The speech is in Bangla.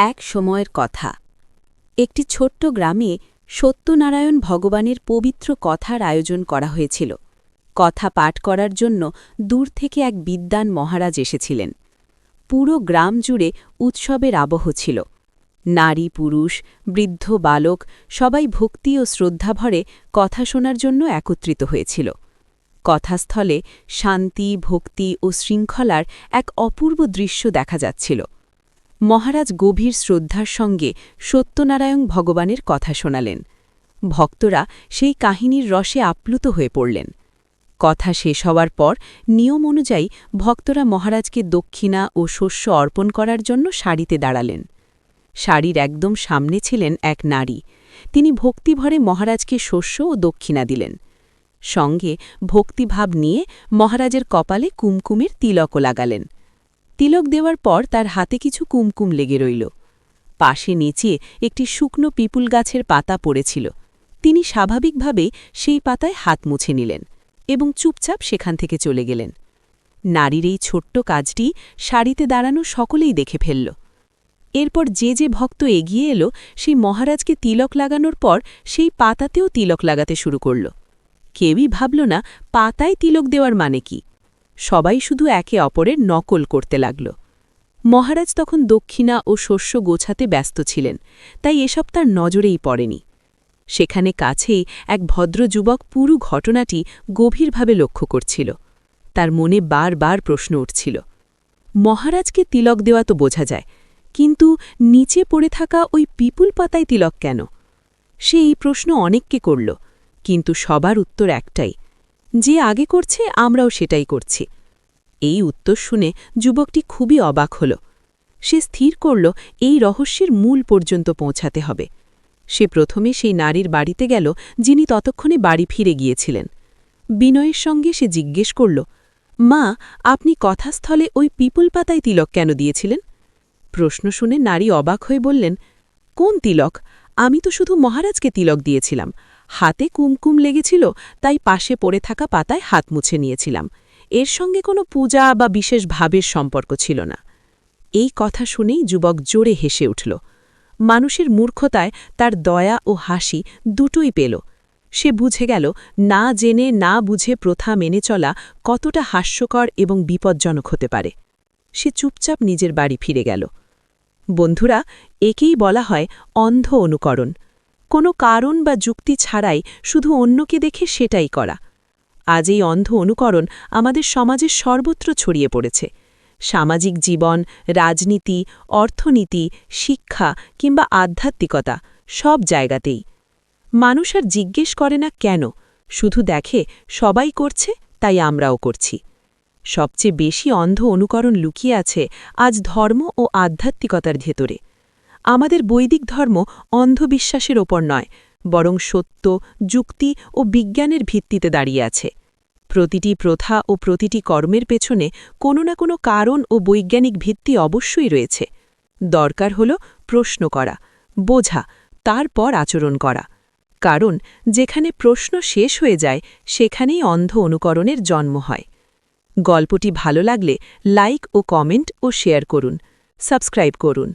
এক সময়ের কথা। একটি ছোট্ট গ্রামে সত্যনারায়ণ ভগবানের পবিত্র কথার আয়োজন করা হয়েছিল। কথা পাঠ করার জন্য দূর থেকে এক বিদ্বান মহারাজ এসেছিলেন। পুরো গ্রাম জুড়ে উৎসবের আবহ ছিল। নারী, পুরুষ, বৃদ্ধ, বালক সবাই ভক্তি ও শ্রদ্ধাভরে কথা শোনার জন্য একত্রিত হয়েছিল। কথাস্থলে শান্তি, ভক্তি ও শৃঙ্খলার এক অপূর্ব দৃশ্য দেখা যাচ্ছিল। মহারাজ গভীর শ্রদ্ধার সঙ্গে সত্যনারায়ণ ভগবানের কথা শোনালেন। ভক্তরা সেই কাহিনীর রসে আপ্লুত হয়ে পড়লেন। কথা শেষ হওয়ার পর নিয়ম অনুযায়ী ভক্তরা মহারাজকে দক্ষিণা ও শস্য অর্পণ করার জন্য শাড়িতে দাঁড়ালেন। শাড়ির একদম সামনে ছিলেন এক নারী। তিনি ভক্তিভরে মহারাজকে শস্য ও দক্ষিণা দিলেন। সঙ্গে ভক্তিভাব নিয়ে মহারাজের কপালে কুমকুমের তিলকও লাগালেন। তিলক দেওয়ার পর তার হাতে কিছু কুমকুম লেগে রইল। পাশে নিচে একটি শুকনো পিপুল গাছের পাতা পড়েছিল। তিনি স্বাভাবিকভাবে সেই পাতায় হাত মুছে নিলেন এবং চুপচাপ সেখান থেকে চলে গেলেন। নারীর এই ছোট্ট কাজটি শাড়িতে দাঁড়ানো সকলেই দেখে ফেলল। এরপর যে যে ভক্ত এগিয়ে এলো, সেই মহারাজকে তিলক লাগানোর পর সেই পাতাতেও তিলক লাগাতে শুরু করল। কেউই ভাবল না, পাতায় তিলক দেওয়ার মানে কি? সবাই শুধু একে অপরের নকল করতে লাগল। মহারাজ তখন দক্ষিণা ও শস্য গোছাতে ব্যস্ত ছিলেন, তাই এসব তার নজরেই পড়েনি। সেখানে কাছেই এক ভদ্র যুবক পুরো ঘটনাটি গভীরভাবে লক্ষ্য করছিল। তার মনে বারবার প্রশ্ন উঠছিল, মহারাজকে তিলক দেওয়া তো বোঝা যায়, কিন্তু নিচে পড়ে থাকা ওই পিপুল পাতায় তিলক কেন? সে এই প্রশ্ন অনেককে করল, কিন্তু সবার উত্তর একটাই যে আগে করছে, আমরাও সেটাই করছি। এই উত্তর শুনে যুবকটি খুবই অবাক হল। সে স্থির করল, এই রহস্যের মূল পর্যন্ত পৌঁছাতে হবে। সে প্রথমে সেই নারীর বাড়িতে গেল, যিনি ততক্ষণে বাড়ি ফিরে গিয়েছিলেন। বিনয়ের সঙ্গে সে জিজ্ঞেস করল, মা, আপনি কথাস্থলে ওই পিপুল পাতায় তিলক কেন দিয়েছিলেন? প্রশ্ন শুনে নারী অবাক হয়ে বললেন, কোন তিলক? আমি তো শুধু মহারাজকে তিলক দিয়েছিলাম। হাতে কুমকুম লেগেছিল, তাই পাশে পড়ে থাকা পাতায় হাত মুছে নিয়েছিলাম। এর সঙ্গে কোনো পূজা বা বিশেষ ভাবের সম্পর্ক ছিল না। এই কথা শুনেই যুবক জোরে হেসে উঠল। মানুষের মূর্খতায় তার দয়া ও হাসি দুটোই পেল। সে বুঝে গেল, না জেনে, না বুঝে প্রথা মেনে চলা কতটা হাস্যকর এবং বিপজ্জনক হতে পারে। সে চুপচাপ নিজের বাড়ি ফিরে গেল। বন্ধুরা, একেই বলা হয় অন্ধ অনুকরণ। কোনো কারণ বা যুক্তি ছাড়াই শুধু অন্যকে দেখে সেটাই করা। আজ এই অন্ধ অনুকরণ আমাদের সমাজের সর্বত্র ছড়িয়ে পড়েছে। সামাজিক জীবন, রাজনীতি, অর্থনীতি, শিক্ষা কিংবা আধ্যাত্মিকতা সব জায়গাতেই। মানুষ আর জিজ্ঞেস করে না কেন? শুধু দেখে, সবাই করছে, তাই আমরাও করছি। সবচেয়ে বেশি অন্ধ অনুকরণ লুকিয়ে আছে আজ ধর্ম ও আধ্যাত্মিকতার ভেতরে। আমাদের বৈদিক ধর্ম অন্ধবিশ্বাসের ওপর নয়, বরং সত্য, যুক্তি ও বিজ্ঞানের ভিত্তিতে দাঁড়িয়ে আছে। প্রতিটি প্রথা ও প্রতিটি কর্মের পেছনে কোনো না কোনো কারণ ও বৈজ্ঞানিক ভিত্তি অবশ্যই রয়েছে। দরকার হল প্রশ্ন করা, বোঝা, তারপর আচরণ করা। কারণ, যেখানে প্রশ্ন শেষ হয়ে যায়, সেখানেই অন্ধ অনুকরণের জন্ম হয়। গল্পটি ভালো লাগলে লাইক ও কমেন্ট ও শেয়ার করুন, সাবস্ক্রাইব করুন।